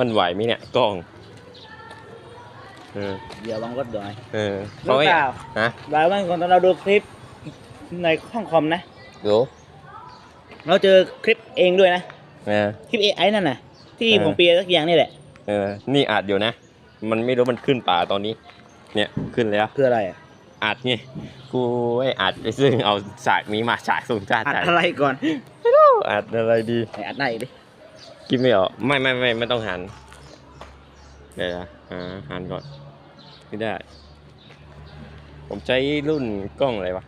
มันไหวไหมเนี่ยกล้องเออเดี๋ยวลองรถหน่อยเออรู้ให้เปล่าฮะหลายวันก่อนตอนเราดูคลิปในห้องคอมนะเดี๋ยวเราเจอคลิปเองด้วยนะเออคลิปเอไอ้นั่นน่ะ ที่เออผมเปียสักอย่างนี่แหละเออนี่อัดอยู่นะ มันไม่รู้มันขึ้นป่าตอนนี้ เนี่ยขึ้นแล้วคืออะไรอะอัดไงกูไอ้อัดไปซึ่งเอาสายมีมาฉายส่งจ้าอัดจ่ายอะไรก่อนอัดอะไรดีไหนอัดไหนดิ กินไม่ออก ไม่ไม่ไม่ไม่ต้องหัน เดี๋ยวนะอ่าหันก่อน ไม่ได้ ผมใช้รุ่นกล้องอะไรวะ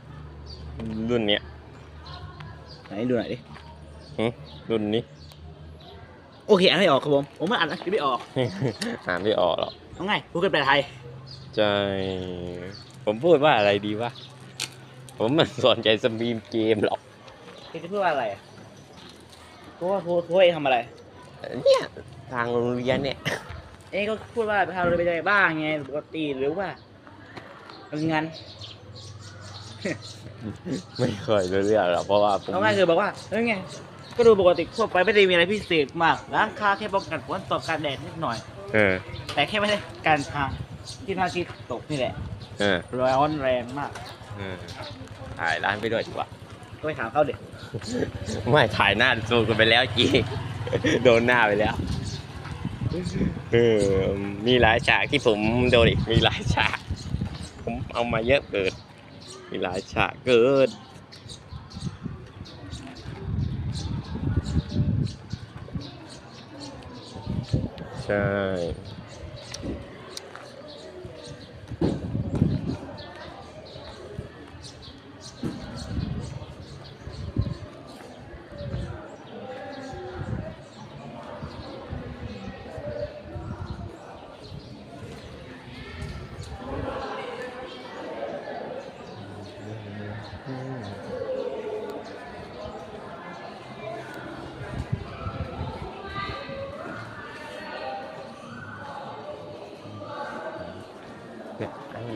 รุ่นเนี้ยไหนดูหน่อยดิ หึรุ่นนี้ โอเคอันไม่ออกครับผม ผมไม่อัดนะไม่ออกอ่านไม่ออกหรอกเอาไงพูดกันแปลไทย ใช่ผมพูดว่าอะไรดีวะ ผมไมันสนใจสตรีมเกมหรอกพี่จะพูดว่าอะไรอะเพราะว่าครูครูเองทำอะไร เนี่ยทางโรงเรียนเนี่ย เองก็พูดว่าพาเราไปไหนบ้างไงปกติหรือว่าทำงานไม่ค่อยรู้เรื่องหรอกเพราะว่าผมเอาง่ายคือบอกว่าเฮ้ยไง ก็ดูปกติทั่วไปไม่ได้มีอะไรพิเศษมากล้างคาแค่ป้องกันฝนตกกันแดดนิดหน่อย เออแต่แค่ไม่ได้การทางที่พระอาทิตย์ตกนี่แหละเออร้อนแรงมาก เออถ่ายร้านไปด้วยดีกว่าก็ไปถามเขาเด็กไม่ถ่ายหน้าซูมกันไปแล้วจี โดนหน้าไปแล้วเออมีหลายฉากที่ผมโดนอีกมีหลายฉาก ผมเอามาเยอะเกินมีหลายฉากเกินใช่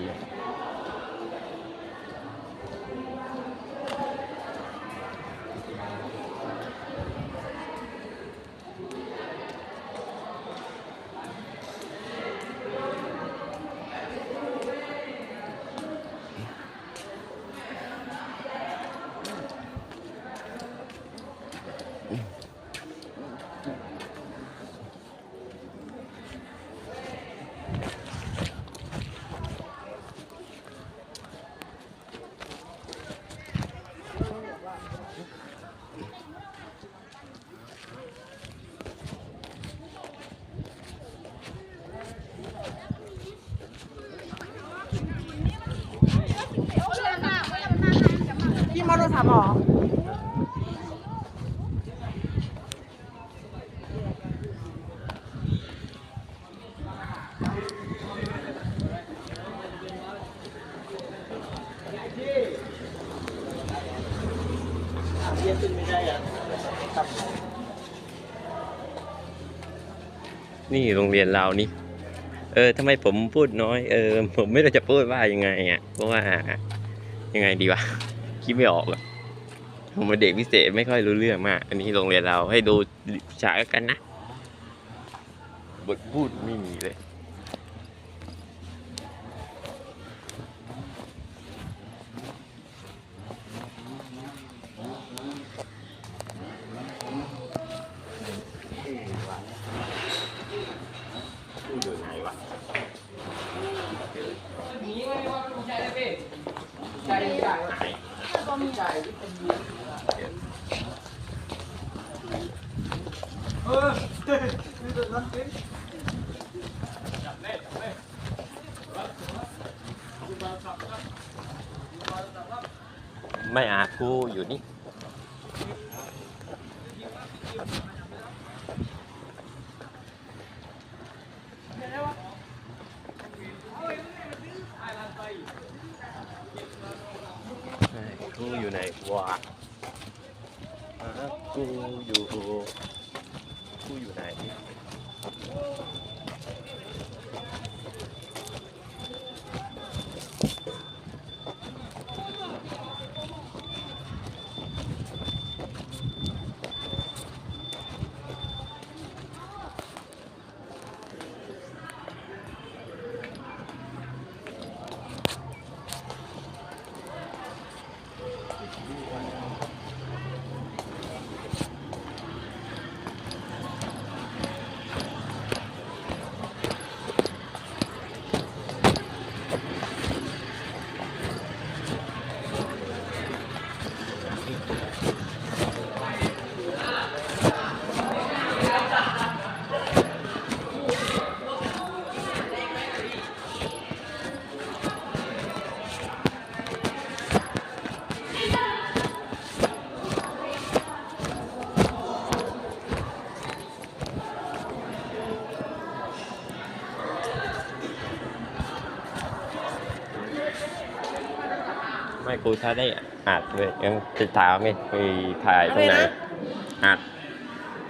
เนี่ย อันนี้เลยพี่มาโทรศัพท์เหรอเรียนขึ้นไม่ได้อะนี่โรงเรียนเรานี่ เออทำไมผมพูดน้อย เออ ผมไม่รู้จะพูดว่ายังไงอะ เพราะว่ายังไงดีวะ คิดไม่ออกอะผมเป็นเด็กพิเศษไม่ค่อยรู้เรื่องมาก อันนี้โรงเรียนเราให้ดูฉากกันนะ บทพูดไม่มีเลยอยู่ไหนวะ ไม่อาจกูอยู่นี่ กูอยู่ไหนวะกูอยู่กูอยู่ไหน รูถ้าได้อัดเลยยังจะถามไงไปถ่ายตรงไหนอะไรนะอัด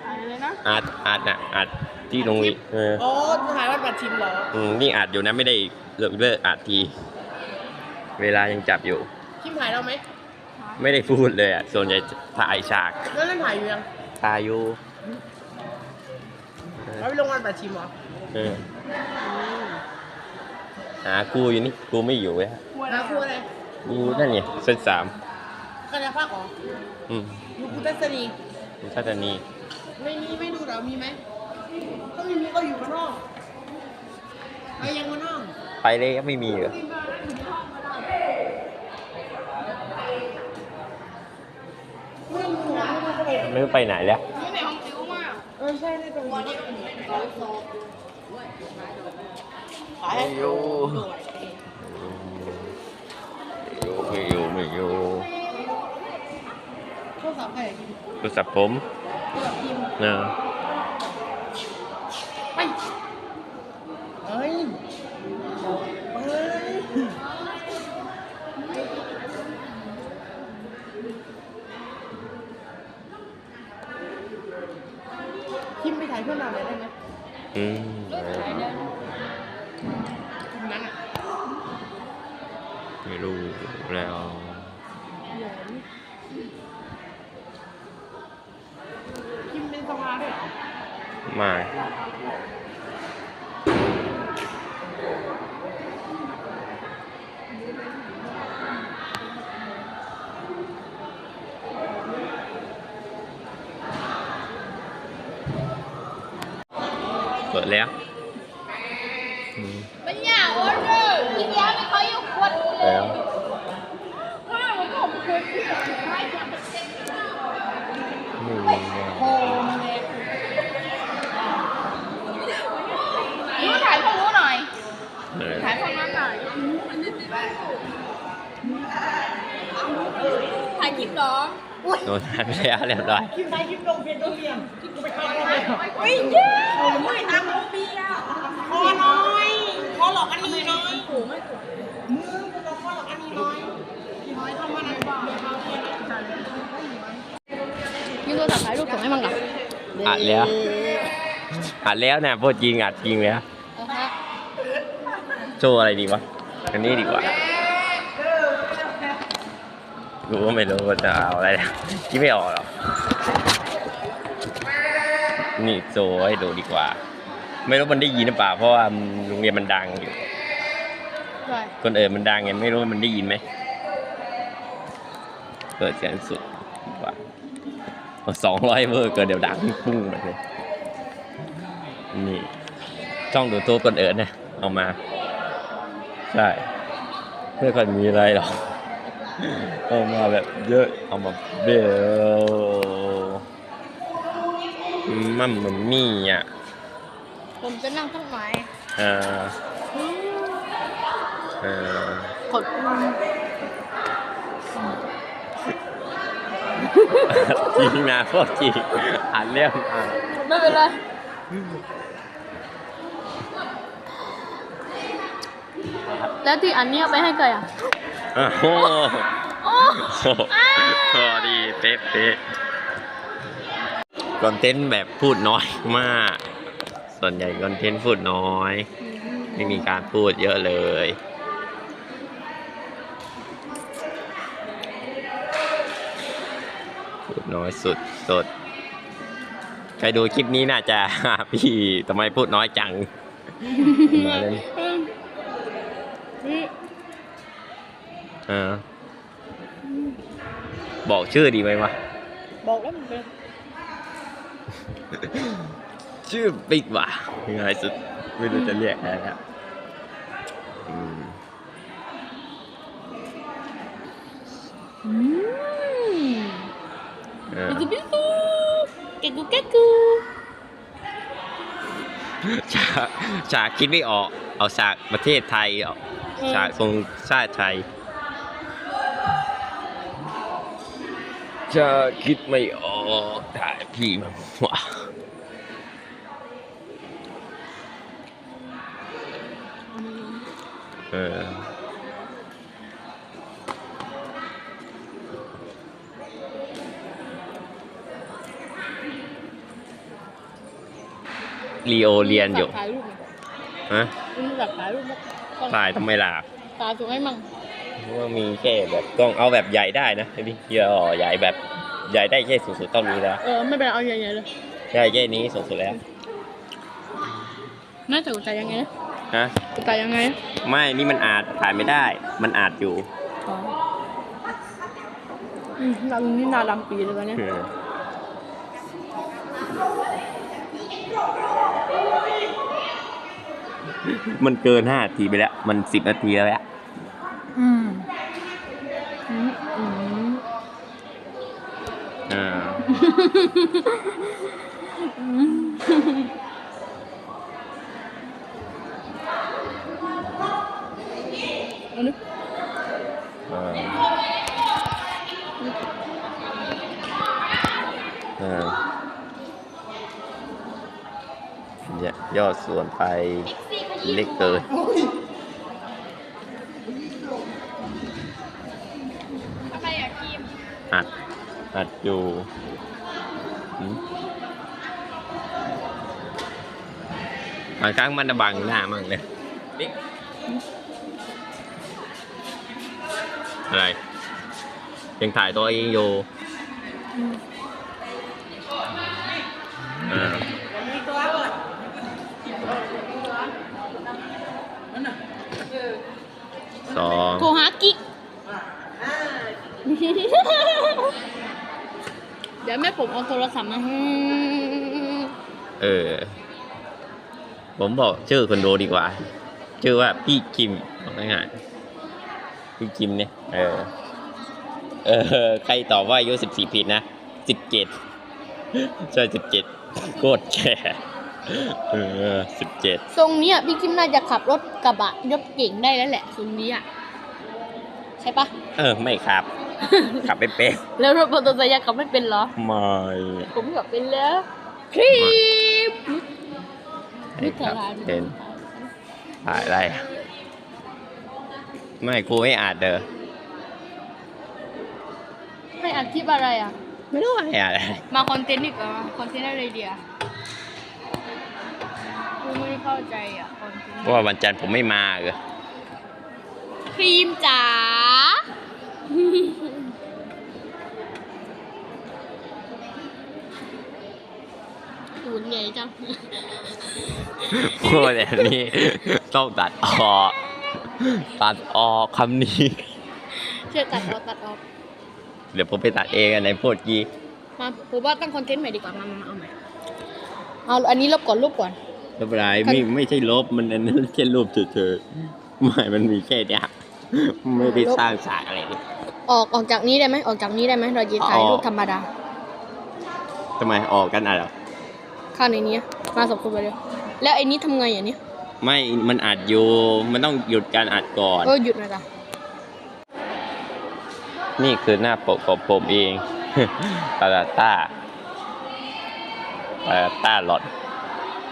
อะไรนะอัดอัดน่ะอัดที่ตรงนี้เอออ๋อถ่ายวันปัดชิมเหรออืมนี่อัดอยู่นะไม่ได้เลิกเลิกอัดที เวลายังจับอยู่ชิมถ่ายเราไหมไม่ได้พูดเลยอะส่วนใหญ่จะถ่ายฉากแล้วเล่นถ่ายอยู่ยังถ่ายอยู่เราไปลงวันปัดชิมเหรอเออหากูอยู่นี่กูไม่อยู่เลยนาครูอะไร กูนั่นไงเส้นสามคณะภาคเหรออืมอยู่พุทธศนีกูทัศนีไม่มีไม่ดูเหรอมีไหมถ้าไม่มีก็อยู่ข้างนอกไปยังข้างนอกไปเลยก็ไม่มีเหรอไม่มีหัวไม่ดูก็เลยไม่รู้ไปไหนแล้วนี่ในห้องคิ้วมากเออใช่ในตรงนี้ขายไม่ อยู่ไม่อยู่ไม่อยู่โทรศัพท์ใครโทรศัพท์ผมโทรศัพท์พิมพ์นะ ไปเฮ้ยเฮ้ยพิมพ์ไปถ่ายเพื่อนเราเลยได้ไหม อืม พิมพ์นั้นอะ ไม่รู้แล้ว พิมพ์เป็นสภาด้วยเหรอมาเปิดแล้วอืมมันอยากว่าเรื่องอีเดียไม่เขาอยู่ขวดเลแล้ยวว่ามันผมเคยพูดไม่ทำเป็นเซ็งไม่รู้แล้ว โฮมเล็ก ยูถ่ายพวกนู้นหน่อย เออ ถ่ายพวกนั้นหน่อยถ่ายคลิปเหรอ โดนทันไปแล้วเรียบร้อยคลิปไหนคลิปลงเพจต้องเรียนคลิปกูไปเข้าแล้วเลยเฮ้ยเย้โอ้ไม่ตามโมบีอะคอน้อยคอหลอกอันนี้น้อยโอ้ไม่มือกูบอกคอหลอกอันนี้น้อยพี่น้อยทำมาไหนบ้างเดี๋ยวเขาเรียนจันยูโทรศัพท์ถ่ายรูปส่งให้มั่งเหรออัดแล้วอัดแล้วนะพูดจริงอัดจริงแล้วเออฮะโชว์อะไรดีวะอันนี้ดีกว่า กูก็ไม่รู้ว่าจะเอาอะไรนะคิดไม่ออกหรอกนี่โชว์ให้ดูดีกว่า ไม่รู้มันได้ยินหรือเปล่าเพราะว่าโรงเรียนมันดังอยู่ใช่คนเอ่ยมันดังไงไม่รู้ว่ามันได้ยินไหมเปิดเสียงสุดดีกว่าสองร้อยเวอร์เกินเดี๋ยวดังปุ้งมาเลยนี่ช่องดูทูบคนเอิญเนี่ยเอามา ใช่ไม่ค่อยมีอะไรหรอก เอามาแบบเยอะ เอามาเบลมั่มมันมี่อะ ผมจะนั่งตรงไหนเออเออกดจริงนะพวกจริงอ่านเรื่องอ่านไม่เป็นไรแล้วที่อันนี้เอาไปให้ใครอะ โอ้โหโอ้พอดีเป๊ะเป๊ะคอนเทนต์แบบพูดน้อยมาก ส่วนใหญ่คอนเทนต์พูดน้อย ไม่มีการพูดเยอะเลยพูดน้อยสุดสดใครดูคลิปนี้น่าจะพี่ทำไมพูดน้อยจังมาเล่น ออ บอกชื่อดีไหมวะ บอกแล้วมันชื่อปิ๊กว่ะงไงสุด ไม่รู้จะเรียกอะไรแล้วกูบิ๊กกูแกกูแกกูฉากฉากคิดไม่ออก เอาฉากประเทศไทยอฉากทรงชาติไทย จะคิดไม่ออกถ่ายพี่มันว่าเออลีโอเรียนอยู่ถ่ายรูปไหมฮะมึงอยากถ่ายรูปไหมกล้องถ่ายทำไมล่ะ ตาสูงให้มั่งเพราะ ว่ามีแค่แบบกล้องเอาแบบใหญ่ได้นะพี่เยอะใหญ่แบบใหญ่ได้แค่สูงสุดเท่านี้แล้วเออไม่เป็นไรเอาใหญ่ๆเลยใช่แค่นี้สูงสุดแล้วน่าจะกูจ่ายยังไงนะฮะกูจ่ายยังไงนะไม่นี่มันอาจถ่ายไม่ได้ มันอาจอยู่อ๋ออืมเรานี่นาดำปีเลยวะเนี่ยเออมันเกินห้านาทีไปแล้ว มันสิบนาทีแล้ว อืมอืมอืม อ่า เอาดิ อ่าอ่า ยอดส่วนไปเล็กเกินอะไรอะครีมอัด อัดอยู่หืม บางครั้งมันจะบังหน้ามั่งเลยบิ๊กอะไร ยังถ่ายตัวเองอยู่อ่ามีตัวเปิดสองโทรหากิ๊กอ่า เดี๋ยวแม่ผมเอาโทรศัพท์มาให้เออ ผมบอกชื่อคนดูดีกว่า ชื่อว่าพี่กิมบอกง่ายๆพี่กิมเนี่ย เออ เออ ใครตอบว่าอายุสิบสี่ผิดนะสิบเจ็ดใช่สิบเจ็ดโคตรแก่เออสิบเจ็ดทรงเนี้ยพี่คิมน่าจะขับรถกระบะยกเก่งได้แล้วแหละทรงนี้อะใช่ปะเออ ไม่ครับ ขับไม่เป็นแล้วรถมอเตอร์ไซค์ยังขับไม่เป็นเหรอ ไม่ผมขับเป็นแล้วครีมไม่ครับเป็นถ่ายอะไรอะไม่ครูไม่อาจเด้อให้อัดคลิปอะไรอะ ไม่รู้ไม่อาจอะไรมาคอนเทนต์ดีกว่าคอนเทนต์อะไรเดียกูไม่ได้เข้าใจอะคอนเทนต์เพราะว่าวันจันทร์ผมไม่มาเออครีมจ๋า หูนใหญ่จัง พูดแบบนี้ ต้องตัดออก ตัดออกคำนี้ เชื่อตัดออกตัดออกเดี๋ยวผมไปตัดเองอันไหนพูดกี้มาผมว่าตั้งคอนเทนต์ใหม่ดีกว่า มามามาเอาใหม่ เอาอันนี้ลบก่อนลบก่อนไม่เป็นไรไม่ไม่ใช่ลบมันอันนั้นแค่รูปเฉยๆไม่มันมีแค่เนี้ย ไม่ได้สร้างสารอะไรนี่ออกออกจากนี้ได้ไหมออกจากนี้ได้ไหมเราจะถ่ายออกรูปธรรมดาทำไมออกกันอะเหรอเข้าในนี้มาสองคนไปเลยแล้วไอ้นี้ทำไงอย่างนี้ไม่มันอัดอยู่มันต้องหยุดการอัดก่อนเออหยุดหนะจ๊ะนี่คือหน้าปกของผมเองตาตาต้าตาตาต้าหลอด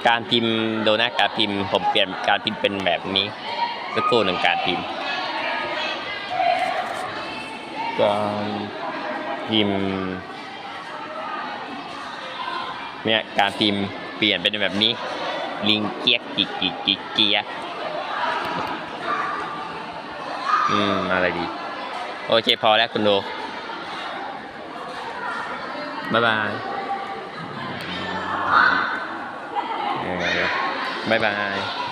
การพิมพ์โดนัทการพิมพ์ผมเปลี่ยนการพิมพ์เป็นแบบนี้สักครู่หนึ่งการพิมพ์ การพิมพ์เนี่ยการพิมพ์เปลี่ยนเป็นแบบนี้ ลิงเกียกกิกกิกกิกเกียกอืมอะไรดี โอเคพอแล้วคุณโดบ๊ายบายเออบายบาย